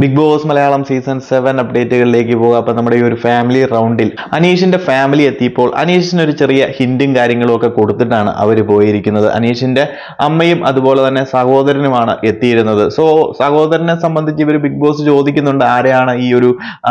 Bigg Boss Malayalam season seven അപ്ഡേറ്റുകളിലേക്ക് പോകുക. അപ്പോൾ നമ്മുടെ ഈ ഒരു ഫാമിലി റൗണ്ടിൽ അനീഷിന്റെ ഫാമിലി എത്തിയപ്പോൾ അനീഷിന് ഒരു ചെറിയ ഹിന്റും കാര്യങ്ങളും ഒക്കെ കൊടുത്തിട്ടാണ് അവർ പോയിരിക്കുന്നത്. അനീഷിന്റെ അമ്മയും അതുപോലെ തന്നെ സഹോദരനുമാണ് എത്തിയിരുന്നത്. സോ സഹോദരനെ സംബന്ധിച്ച് ഇവർ ബിഗ് ബോസ് ചോദിക്കുന്നുണ്ട് ആരെയാണ് ഈ ഒരു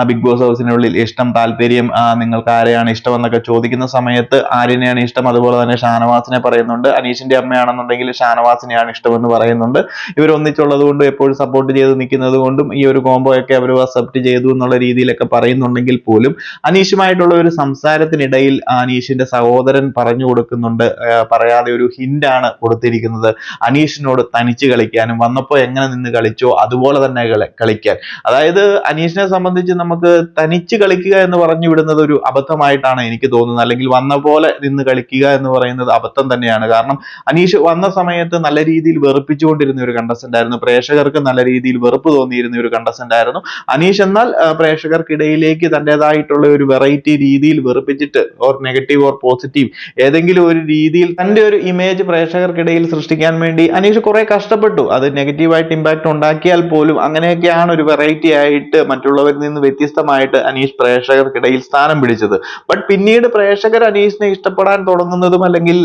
ബിഗ് ബോസ് ഹൗസിനുള്ളിൽ ഇഷ്ടം താല്പര്യം നിങ്ങൾക്ക് ആരെയാണ് ഇഷ്ടം എന്നൊക്കെ ചോദിക്കുന്ന സമയത്ത് ആര്യനെയാണ് ഇഷ്ടം അതുപോലെ തന്നെ ഷാനവാസിനെ പറയുന്നുണ്ട്. അനീഷിന്റെ അമ്മയാണെന്നുണ്ടെങ്കിൽ ഷാനവാസിനെയാണ് ഇഷ്ടമെന്ന് പറയുന്നുണ്ട്. ഇവർ ഒന്നിച്ചുള്ളത് കൊണ്ടും എപ്പോഴും സപ്പോർട്ട് ചെയ്ത് നിൽക്കുന്നത് കൊണ്ടും ഈ ഒരു കോംബോ ഒക്കെ അവർ അക്സെപ്റ്റ് ചെയ്തു എന്നുള്ള രീതിയിലൊക്കെ പറയുന്നുണ്ടെങ്കിൽ പോലും അനീഷുമായിട്ടുള്ള ഒരു സംസാരത്തിനിടയിൽ അനീഷിന്റെ സഹോദരൻ പറഞ്ഞു കൊടുക്കുന്നുണ്ട്. പറയാതെ ഒരു ഹിന്റ് ആണ് കൊടുത്തിരിക്കുന്നത്. അനീഷിനോട് തനിച്ച് കളിക്കാനും വന്നപ്പോൾ എങ്ങനെ നിന്ന് കളിച്ചോ അതുപോലെ തന്നെ കളിക്കാൻ. അതായത് അനീഷിനെ സംബന്ധിച്ച് നമുക്ക് തനിച്ച് കളിക്കുക എന്ന് പറഞ്ഞു വിടുന്നത് ഒരു അബദ്ധമായിട്ടാണ് എനിക്ക് തോന്നുന്നത്. അല്ലെങ്കിൽ വന്ന പോലെ നിന്ന് കളിക്കുക എന്ന് പറയുന്നത് അബദ്ധം തന്നെയാണ്. കാരണം അനീഷ് വന്ന സമയത്ത് നല്ല രീതിയിൽ വെറുപ്പിച്ചുകൊണ്ടിരുന്ന ഒരു കണ്ടസ്റ്റന്റ് ആയിരുന്നു. പ്രേക്ഷകർക്ക് നല്ല രീതിയിൽ വെറുപ്പ് തോന്നിയിരുന്ന ഒരു കണ്ടസ്റ്റന്റ് ആയിരുന്നു. അനീഷ് എന്നാൽ പ്രേക്ഷകർക്കിടയിലേക്ക് തന്റേതായിട്ടുള്ള ഒരു വെറൈറ്റി രീതിയിൽ വെറുപ്പിച്ചിട്ട് ഓർ നെഗറ്റീവ് ഓർ പോസിറ്റീവ് ഏതെങ്കിലും ഒരു രീതിയിൽ തന്റെ ഒരു ഇമേജ് പ്രേക്ഷകർക്കിടയിൽ സൃഷ്ടിക്കാൻ വേണ്ടി അനീഷ് കുറെ കഷ്ടപ്പെട്ടു. അത് നെഗറ്റീവായിട്ട് ഇമ്പാക്ട് ഉണ്ടാക്കിയാൽ പോലും അങ്ങനെയൊക്കെയാണ് ഒരു വെറൈറ്റി ആയിട്ട് മറ്റുള്ളവരിൽ നിന്ന് വ്യത്യസ്തമായിട്ട് അനീഷ് പ്രേക്ഷകർക്കിടയിൽ സ്ഥാനം പിടിച്ചത്. ബട്ട് പിന്നീട് പ്രേക്ഷകർ അനീഷിനെ ഇഷ്ടപ്പെടാൻ തുടങ്ങുന്നതും അല്ലെങ്കിൽ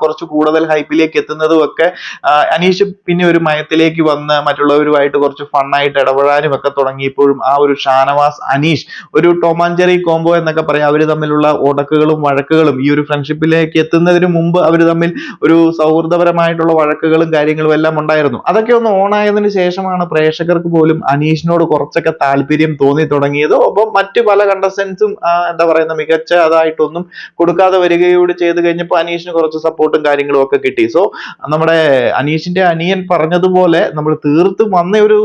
കുറച്ച് കൂടുതൽ ഹൈപ്പിലേക്ക് എത്തുന്നതും ഒക്കെ അനീഷ് പിന്നെ ഒരു മയത്തിലേക്ക് വന്ന് മറ്റുള്ളവരുമായിട്ട് കുറച്ച് ഫണ്ണായിട്ട് ഇടപെടാനും ഒക്കെ തുടങ്ങിയപ്പോഴും ആ ഒരു ഷാനവാസ് അനീഷ് ഒരു ടോം ആൻഡ് ജെറി കോംബോ എന്നൊക്കെ പറയാം. അവർ തമ്മിലുള്ള ഉടക്കുകളും വഴക്കുകളും ഈ ഒരു ഫ്രണ്ട്ഷിപ്പിലേക്ക് എത്തുന്നതിന് മുമ്പ് അവർ തമ്മിൽ ഒരു സൗഹൃദപരമായിട്ടുള്ള വഴക്കുകളും കാര്യങ്ങളും എല്ലാം ഉണ്ടായിരുന്നു. അതൊക്കെ ഒന്ന് ഓണായതിന് ശേഷമാണ് പ്രേക്ഷകർക്ക് പോലും അനീഷിനോട് കുറച്ചൊക്കെ താല്പര്യം തോന്നി തുടങ്ങിയത്. ഒപ്പം മറ്റു പല കണ്ടസ്റ്റൻസും എന്താ പറയുന്ന മികച്ച അതായിട്ടൊന്നും കൊടുക്കാതെ വരികയോട് ചെയ്ത് കഴിഞ്ഞപ്പോൾ അനീഷിന് കുറച്ച് സപ്പോർട്ടും കാര്യങ്ങളും ഒക്കെ കിട്ടി. സോ നമ്മുടെ അനീഷിന്റെ അനിയൻ പറഞ്ഞതുപോലെ നമ്മൾ തീർത്തും വന്ന ഒരു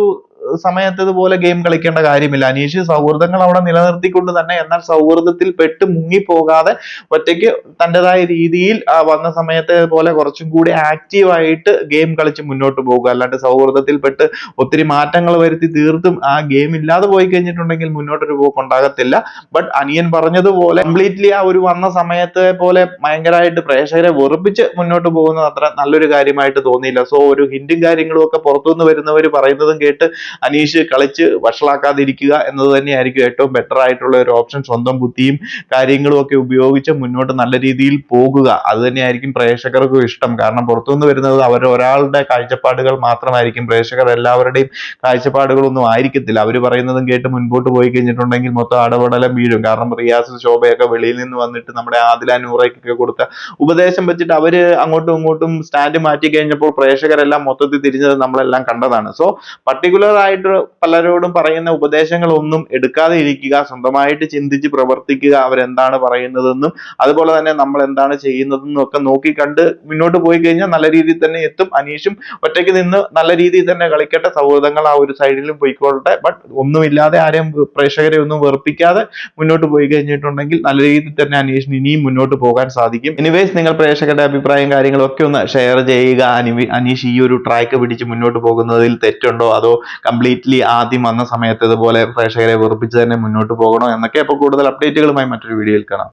സമയത്ത് ഇതുപോലെ ഗെയിം കളിക്കേണ്ട കാര്യമില്ല. അനീഷ് സൗഹൃദങ്ങൾ അവിടെ നിലനിർത്തിക്കൊണ്ട് തന്നെ എന്നാൽ സൗഹൃദത്തിൽ പെട്ട് മുങ്ങിപ്പോകാതെ ഒറ്റയ്ക്ക് തന്റെതായ രീതിയിൽ വന്ന സമയത്തെ പോലെ കുറച്ചും കൂടി ആക്റ്റീവായിട്ട് ഗെയിം കളിച്ച് മുന്നോട്ട് പോകുക. അല്ലാണ്ട് സൗഹൃദത്തിൽ പെട്ട് ഒത്തിരി മാറ്റങ്ങൾ വരുത്തി തീർത്തും ആ ഗെയിം ഇല്ലാതെ പോയി കഴിഞ്ഞിട്ടുണ്ടെങ്കിൽ മുന്നോട്ടൊരു പോക്ക് ഉണ്ടാകത്തില്ല. ബട്ട് അനിയൻ പറഞ്ഞതുപോലെ കംപ്ലീറ്റ്ലി ആ ഒരു വന്ന സമയത്തെ പോലെ ഭയങ്കരമായിട്ട് പ്രേക്ഷകരെ വെറുപ്പിച്ച് മുന്നോട്ട് പോകുന്നത് അത്ര നല്ലൊരു കാര്യമായിട്ട് തോന്നിയില്ല. സോ ഒരു ഹിന്റും കാര്യങ്ങളും ഒക്കെ പുറത്തുനിന്ന് വരുന്നവർ പറയുന്നതും കേട്ട് അനീഷ് കളിച്ച് വഷളാക്കാതിരിക്കുക എന്നത് തന്നെയായിരിക്കും ഏറ്റവും ബെറ്റർ ആയിട്ടുള്ള ഒരു ഓപ്ഷൻ സ്വന്തം ബുദ്ധിയും കാര്യങ്ങളും ഒക്കെ ഉപയോഗിച്ച് മുന്നോട്ട് നല്ല രീതിയിൽ പോകുക. അത് തന്നെയായിരിക്കും പ്രേക്ഷകർക്കും ഇഷ്ടം. കാരണം പുറത്തുനിന്ന് വരുന്നത് അവർ ഒരാളുടെ കാഴ്ചപ്പാടുകൾ മാത്രമായിരിക്കും. പ്രേക്ഷകർ എല്ലാവരുടെയും കാഴ്ചപ്പാടുകളൊന്നും ആയിരിക്കത്തില്ല. അവർ പറയുന്നതും കേട്ട് മുൻപോട്ട് പോയി കഴിഞ്ഞിട്ടുണ്ടെങ്കിൽ മൊത്തം അടപടലം വീഴും. കാരണം റിയാസ് ശോഭയൊക്കെ വെളിയിൽ നിന്ന് വന്നിട്ട് നമ്മുടെ ആദില നൂറയ്ക്കൊക്കെ കൊടുത്ത ഉപദേശം വെച്ചിട്ട് അവർ അങ്ങോട്ടും ഇങ്ങോട്ടും സ്റ്റാൻഡ് മാറ്റി കഴിഞ്ഞപ്പോൾ പ്രേക്ഷകരെല്ലാം മൊത്തത്തിൽ തിരിഞ്ഞത് നമ്മളെല്ലാം കണ്ടതാണ്. സോ പർട്ടിക്കുലർ ആയിട്ട് പലരോടും പറയുന്ന ഉപദേശങ്ങൾ ഒന്നും എടുക്കാതെ ഇരിക്കുക സ്വന്തമായിട്ട് ചിന്തിച്ച് പ്രവർത്തിക്കുക അവരെന്താണ് പറയുന്നതെന്നും അതുപോലെ തന്നെ നമ്മൾ എന്താണ് ചെയ്യുന്നതെന്നും ഒക്കെ നോക്കി കണ്ട് മുന്നോട്ട് പോയി കഴിഞ്ഞാൽ നല്ല രീതിയിൽ തന്നെ എത്തും. അനീഷും ഒറ്റയ്ക്ക് നിന്ന് നല്ല രീതിയിൽ തന്നെ കളിക്കട്ടെ. സൗഹൃദങ്ങൾ ആ ഒരു സൈഡിലും പോയിക്കോളട്ടെ ബട്ട് ഒന്നുമില്ലാതെ ആരെയും പ്രേക്ഷകരെ ഒന്നും വെറുപ്പിക്കാതെ മുന്നോട്ട് പോയി കഴിഞ്ഞിട്ടുണ്ടെങ്കിൽ നല്ല രീതിയിൽ തന്നെ അനീഷിന് ഇനിയും മുന്നോട്ട് പോകാൻ സാധിക്കും. എനിവേസ് നിങ്ങൾ പ്രേക്ഷകരുടെ അഭിപ്രായം കാര്യങ്ങളും ഒക്കെ ഒന്ന് ഷെയർ ചെയ്യുക. അനീഷ് ഈ ഒരു ട്രാക്ക് പിടിച്ച് മുന്നോട്ട് പോകുന്നതിൽ തെറ്റുണ്ടോ? അതോ കംപ്ലീറ്റ്ലി ആദ്യം വന്ന സമയത്ത് ഇതുപോലെ പ്രേക്ഷകരെ വെറുപ്പിച്ച് തന്നെ മുന്നോട്ട് പോകണോ എന്നൊക്കെ അപ്പോൾ കൂടുതൽ അപ്ഡേറ്റുകളുമായി മറ്റൊരു വീഡിയോയിൽ കാണാം.